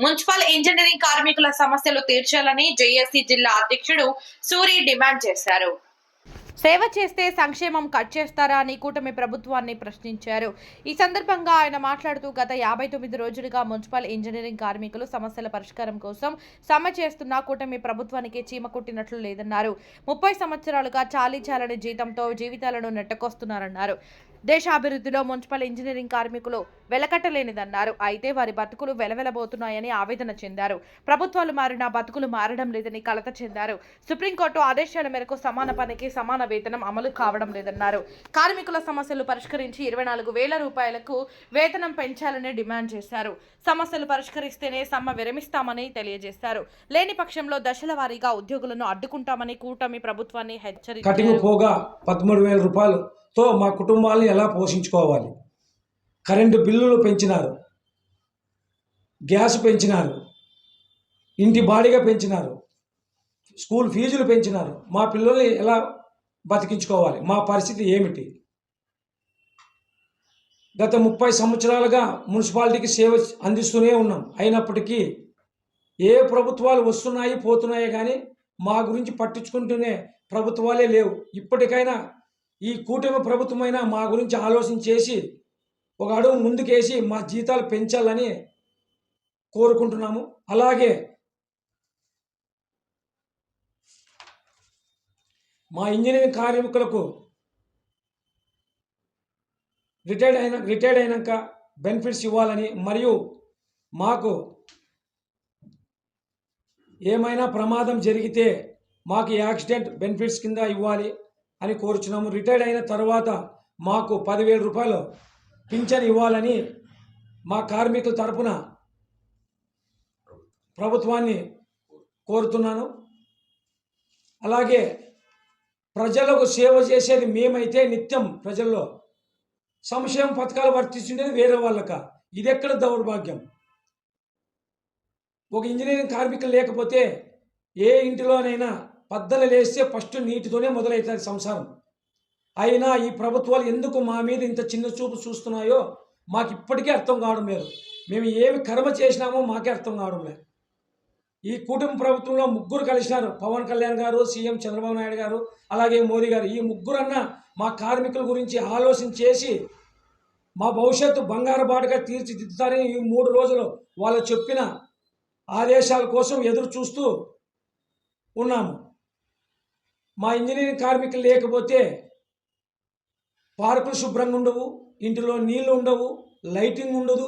Municipal engineering కార్మికుల సమస్యలు తీర్చాలని జేఏసీ జిల్లా అధ్యక్షుడు సూరి డిమాండ్ చేశారు. సేవ చేస్తే సంక్షేమం కట్ చేస్తారా అని కూటమి ప్రభుత్వాన్ని ప్రశ్నించారు. ఈ సందర్భంగా ఆయన మాట్లాడుతూ గత యాభై తొమ్మిది రోజులుగా మున్సిపల్ ఇంజనీరింగ్ కార్మికులు సమస్యల పరిష్కారం కోసం సమ్మె చేస్తున్న కూటమి ప్రభుత్వానికి చీమ కుట్టినట్లు లేదన్నారు. ముప్పై సంవత్సరాలుగా చాలీ చాలని జీతంతో జీవితాలను నెట్టకొస్తున్నారన్నారు. దేశాభివృద్ధిలో మున్సిపల్ ఇంజనీరింగ్ కార్మికులు వెలకట్టలేనిదన్నారు. అయితే వారి బతుకులు వెలవెలబోతున్నాయని ఆవేదన చెందారు. ప్రభుత్వాలు మారినా బతుకులు మారడం లేదని కలత చెందారు. సుప్రీంకోర్టు ఆదేశాల మేరకు సమాన పనికి సమాన వేతనం అమలు కావడం లేదన్నారు. కార్మికుల సమస్యలు పరిష్కరించి ఇరవై నాలుగు వేల రూపాయలకు వేతనం పెంచాలని డిమాండ్ చేశారు. సమస్యలు పరిష్కరిస్తేనే సమ్మె విరమిస్తామని తెలియజేశారు. లేని పక్షంలో దశల వారీగా ఉద్యోగులను అడ్డుకుంటామని కూటమి ప్రభుత్వాన్ని హెచ్చరించారు. పోగా పదమూడు వేల తో మా కుటుంబాలను ఎలా పోషించుకోవాలి? కరెంటు బిల్లులు పెంచినారు. గ్యాస్ పెంచినారు. ఇంటి బాడిగ పెంచినారు. స్కూల్ ఫీజులు పెంచినారు. మా పిల్లల్ని ఎలా బతికించుకోవాలి? మా పరిస్థితి ఏమిటి? గత ముప్పై సంవత్సరాలుగా మున్సిపాలిటీకి సేవ అందిస్తూనే ఉన్నాం. అయినప్పటికీ ఏ ప్రభుత్వాలు వస్తున్నాయి పోతున్నాయి కానీ మా గురించి పట్టించుకుంటూనే ప్రభుత్వాలే లేవు. ఇప్పటికైనా ఈ కూటమి ప్రభుత్వమైనా మా గురించి ఆలోచన చేసి ఒక అడుగు ముందుకేసి మా జీతాలు పెంచాలని కోరుకుంటున్నాము. అలాగే మా ఇంజనీరింగ్ కార్మికులకు రిటైర్డ్ అయిన రిటైర్డ్ అయినాక బెనిఫిట్స్ ఇవ్వాలని మరియు మాకు ఏమైనా ప్రమాదం జరిగితే మాకు యాక్సిడెంట్ బెనిఫిట్స్ కింద ఇవ్వాలి. అని కోరుచున్నాము. రిటైర్డ్ అయిన తర్వాత మాకు పదివేల రూపాయలు పింఛన్ ఇవ్వాలని మా కార్మికుల తరపున ప్రభుత్వాన్ని కోరుతున్నాను. అలాగే ప్రజలకు సేవ చేసేది మేమైతే నిత్యం ప్రజల్లో సంక్షేమ పథకాలు వర్తిస్తుండేది వేరే వాళ్ళక. ఇది ఎక్కడ దౌర్భాగ్యం? ఒక ఇంజనీరింగ్ కార్మికులు లేకపోతే ఏ ఇంటిలోనైనా పద్దలు లేస్తే ఫస్ట్ నీటితోనే మొదలవుతుంది సంసారం. అయినా ఈ ప్రభుత్వాలు ఎందుకు మా మీద ఇంత చిన్న చూపు చూస్తున్నాయో మాకు ఇప్పటికీ అర్థం కావడం లేదు. మేము ఏమి కర్మ చేసినామో మాకే అర్థం కావడం లేదు. ఈ కుటుంబ ప్రభుత్వంలో ముగ్గురు కలిసినారు. పవన్ కళ్యాణ్ గారు సీఎం చంద్రబాబు నాయుడు గారు అలాగే మోదీ గారు. ఈ ముగ్గురన్నా మా కార్మికుల గురించి ఆలోచన చేసి మా భవిష్యత్తు బంగారు బాటగా తీర్చిదిద్దుతారని ఈ మూడు రోజులు వాళ్ళు చెప్పిన ఆదేశాల కోసం ఎదురు చూస్తూ ఉన్నాము. మా ఇంజనీరింగ్ కార్మికులు లేకపోతే పార్కులు శుభ్రంగా ఉండవు ఇంటిలో నీళ్ళు ఉండవు లైటింగ్ ఉండదు.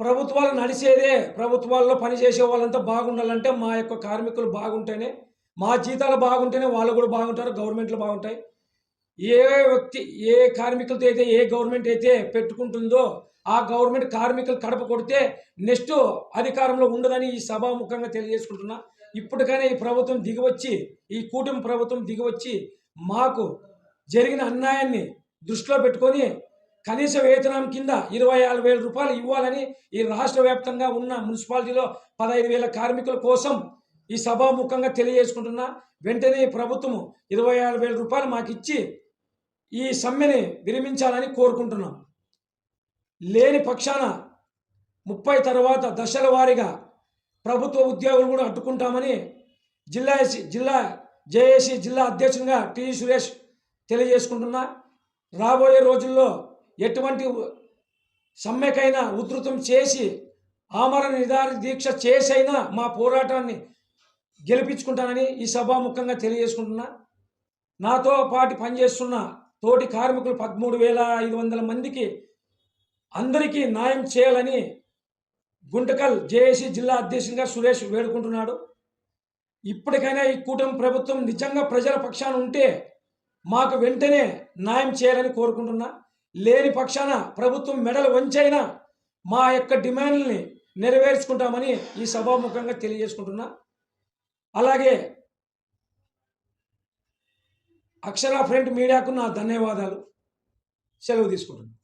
ప్రభుత్వాలు నడిచేదే ప్రభుత్వాల్లో పనిచేసే వాళ్ళంతా బాగుండాలంటే మా యొక్క కార్మికులు బాగుంటేనే మా జీతాలు బాగుంటేనే వాళ్ళు కూడా బాగుంటారు గవర్నమెంట్లు బాగుంటాయి. ఏ వ్యక్తి ఏ కార్మికులతో అయితే ఏ గవర్నమెంట్ అయితే పెట్టుకుంటుందో ఆ గవర్నమెంట్ కార్మికులు కడప కొడితే నెక్స్ట్ అధికారంలో ఉండదని ఈ సభాముఖంగా తెలియజేసుకుంటున్నా. ఇప్పటికైనా ఈ ప్రభుత్వం దిగివచ్చి ఈ కూటమి ప్రభుత్వం దిగివచ్చి మాకు జరిగిన అన్యాయాన్ని దృష్టిలో పెట్టుకొని కనీస వేతనం కింద ఇరవై ఆరు వేల రూపాయలు ఇవ్వాలని ఈ రాష్ట్ర వ్యాప్తంగా ఉన్న మున్సిపాలిటీలో పదహైదు వేల కార్మికుల కోసం ఈ సభాముఖంగా తెలియజేసుకుంటున్నా వెంటనే ప్రభుత్వము ఇరవై ఆరు వేల రూపాయలు మాకు ఇచ్చి ఈ సమ్మెని విరమించాలని కోరుకుంటున్నాం. లేని పక్షాన ముప్పై తర్వాత దశల వారీగా ప్రభుత్వ ఉద్యోగులు కూడా అడ్డుకుంటామని జిల్లా జిల్లా జేఏసీ జిల్లా అధ్యక్షునిగా టి. సురేష్ తెలియజేసుకుంటున్నా. రాబోయే రోజుల్లో ఎటువంటి సమ్మెకైనా ఉధృతం చేసి ఆమరణ నిదాన దీక్ష చేసైనా మా పోరాటాన్ని గెలిపించుకుంటానని ఈ సభాముఖంగా తెలియజేసుకుంటున్నా. నాతో పాటు పనిచేస్తున్న తోటి కార్మికులు పదమూడు వేల ఐదు వందల మందికి అందరికీ న్యాయం చేయాలని గుంటకల్ జేఏసీ జిల్లా అధ్యక్షునిగా సురేష్ వేడుకుంటున్నాడు. ఇప్పటికైనా ఈ కూటమి ప్రభుత్వం నిజంగా ప్రజల పక్షాన ఉంటే మాకు వెంటనే న్యాయం చేయాలని కోరుకుంటున్నా. లేని పక్షాన ప్రభుత్వం మెడలు వంచైనా మా యొక్క డిమాండ్ని నెరవేర్చుకుంటామని ఈ సభాముఖంగా తెలియజేసుకుంటున్నా. అలాగే అక్షర ఫ్రంట్ మీడియాకు నా ధన్యవాదాలు. సెలవు తీసుకుంటున్నాను